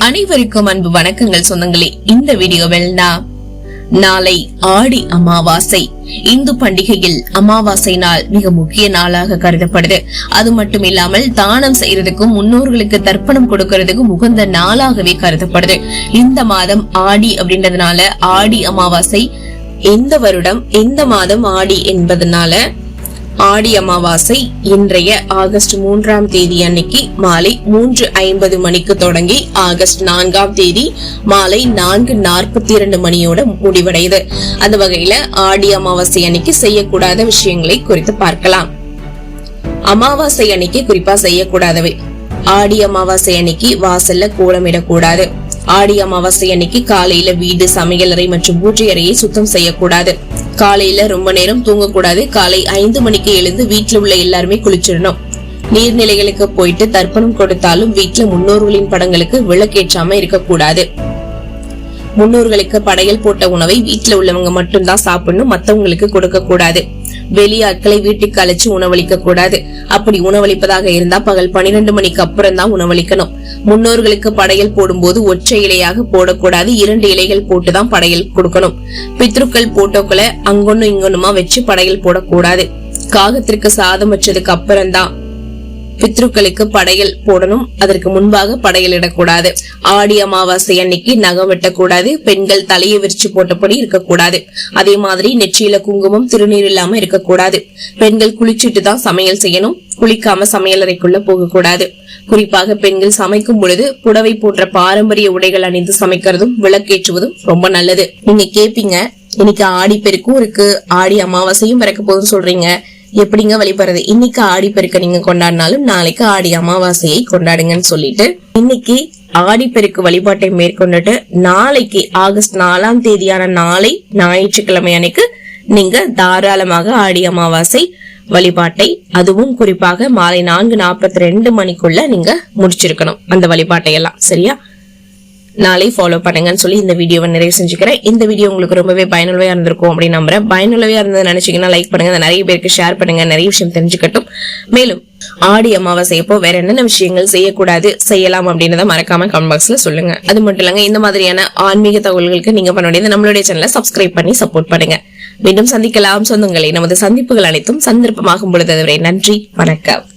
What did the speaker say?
அனைவருக்கும் அன்பு வணக்கங்கள் சொந்தங்களே. இந்த வீடியோவில் நான் நாளை ஆடி அமாவாசை. இந்து பண்டிகையில் அமாவாசை நாள் மிக முக்கிய நாளாக கருதப்படுது. அது மட்டும் இல்லாமல் தானம் செய்யறதுக்கும் முன்னோர்களுக்கு தர்ப்பணம் கொடுக்கறதுக்கும் உகந்த நாளாகவே கருதப்படுது. இந்த மாதம் ஆடி அப்படின்றதுனால ஆடி அமாவாசை எந்த வருடம் எந்த மாதம் ஆடி என்பதனால ஆடி அமாவாசை இன்றைய ஆகஸ்ட் மூன்றாம் தேதி அன்னைக்கு மாலை மூன்று ஐம்பது மணிக்கு தொடங்கி ஆகஸ்ட் நான்காம் தேதி மாலை நான்கு நாற்பத்தி இரண்டு மணியோட முடிவடையுது. அந்த வகையில ஆடி அமாவாசை அன்னைக்கு செய்யக்கூடாத விஷயங்களை குறித்து பார்க்கலாம். அமாவாசை அன்னைக்கு குறிப்பா செய்யக்கூடாதவை. ஆடி அமாவாசை அன்னைக்கு வாசல்ல கோலமிடக்கூடாது ஆடி அமாவாசை அன்னைக்கு காலையில வீடு சமையலறை மற்றும் பூஜை அறையை சுத்தம் செய்யக்கூடாது. காலையில ரொம்ப நேரம் தூங்கக்கூடாது. காலை ஐந்து மணிக்கு எழுந்து வீட்டுல உள்ள எல்லாருமே குளிச்சிடணும். நீர்நிலைகளுக்கு போயிட்டு தர்ப்பணம் கொடுத்தாலும் வீட்டுல முன்னோர்களின் படங்களுக்கு விளக்கேற்றாம இருக்கக்கூடாது. முன்னோர்களுக்கு படையல் போட்ட உணவை வீட்டுல உள்ளவங்க மட்டும்தான் சாப்பிடணும் மத்தவங்களுக்கு கொடுக்க கூடாது வெளியாட்களை வீட்டுக்கு அழைச்சு உணவளிக்க கூடாது. அப்படி உணவளிப்பதாக இருந்தா பகல் பனிரெண்டு மணிக்கு அப்புறம் தான் உணவளிக்கணும். முன்னோர்களுக்கு படையல் போடும்போது ஒற்றை இலையாக போடக்கூடாது. இரண்டு இலைகள் போட்டுதான் படையல் கொடுக்கணும். பித்ருக்கள் போட்டோக்களை அங்கொன்னு இங்கொன்னுமா வச்சு படையல் போடக்கூடாது. காகத்திற்கு சாதம் வச்சதுக்கு அப்புறம்தான் பித்ருக்களுக்கு படையல் போடணும். அதற்கு முன்பாக படையல் இடக்கூடாது. ஆடி அமாவாசை அன்னைக்கு நகம் வெட்டக்கூடாது. பெண்கள் தலையை விரிச்சு போட்டபடி இருக்கக்கூடாது. அதே மாதிரி நெற்றியில குங்குமம் திருநீர் இல்லாம இருக்கக்கூடாது. பெண்கள் குளிச்சுட்டு தான் சமையல் செய்யணும். குளிக்காம சமையலறைக்குள்ள போகக்கூடாது. குறிப்பாக பெண்கள் சமைக்கும் பொழுது புடவை போன்ற பாரம்பரிய உடைகள் அணிந்து சமைக்கிறதும் விளக்கேற்றுவதும் ரொம்ப நல்லது. நீங்க கேப்பீங்க. இன்னைக்கு ஆடி பெருக்கும் இருக்கு. ஆடி அமாவாசையும் பிறக்க போகுதுன்னு சொல்றீங்க. எப்படிங்க வழிபடுறது? இன்னைக்கு ஆடி பெருக்க நீங்க கொண்டாடினாலும் நாளைக்கு ஆடி அமாவாசையை கொண்டாடுங்கன்னு சொல்லிட்டு இன்னைக்கு ஆடி பெருக்கு வழிபாட்டை மேற்கொண்டுட்டு நாளைக்கு ஆகஸ்ட் நாலாம் தேதியான நாளை ஞாயிற்றுக்கிழமை அன்னைக்கு நீங்க தாராளமாக ஆடி அமாவாசை வழிபாட்டை அதுவும் குறிப்பாக மாலை நான்கு நாற்பத்தி ரெண்டு மணிக்குள்ள நீங்க முடிச்சிருக்கணும் அந்த வழிபாட்டை எல்லாம் சரியா? நாளை ஃபாலோ பண்ணுங்கன்னு சொல்லி இந்த வீடியோவை நிறைவு செஞ்சுக்கிறேன். இந்த வீடியோ உங்களுக்கு ரொம்பவே பயனுள்ளவையா இருந்திருக்கும் அப்படின்னு நம்புறேன். பயனுள்ளவையா இருந்தது நினைச்சீங்கன்னா லைக் பண்ணுங்க. நிறைய பேருக்கு ஷேர் பண்ணுங்க. நிறைய விஷயம் தெரிஞ்சுக்கட்டும். மேலும் ஆடி அமாவாசை எப்போ வேற என்னென்ன விஷயங்கள் செய்யக்கூடாது செய்யலாம் அப்படின்றத மறக்காம கமெண்ட் பாக்ஸ்ல சொல்லுங்க. அது மட்டும் இல்லங்க இந்த மாதிரியான ஆன்மீக தகவல்களுக்கு நீங்க பண்ண வேண்டியது நம்மளுடைய சேனலை சப்ஸ்கிரைப் பண்ணி சப்போர்ட் பண்ணுங்க. மீண்டும் சந்திக்கலாம். சொந்தங்களை நமது சந்திப்புகள் அனைத்தும் சந்தர்ப்பமாகும் பொழுது அதுவரை நன்றி வணக்கம்.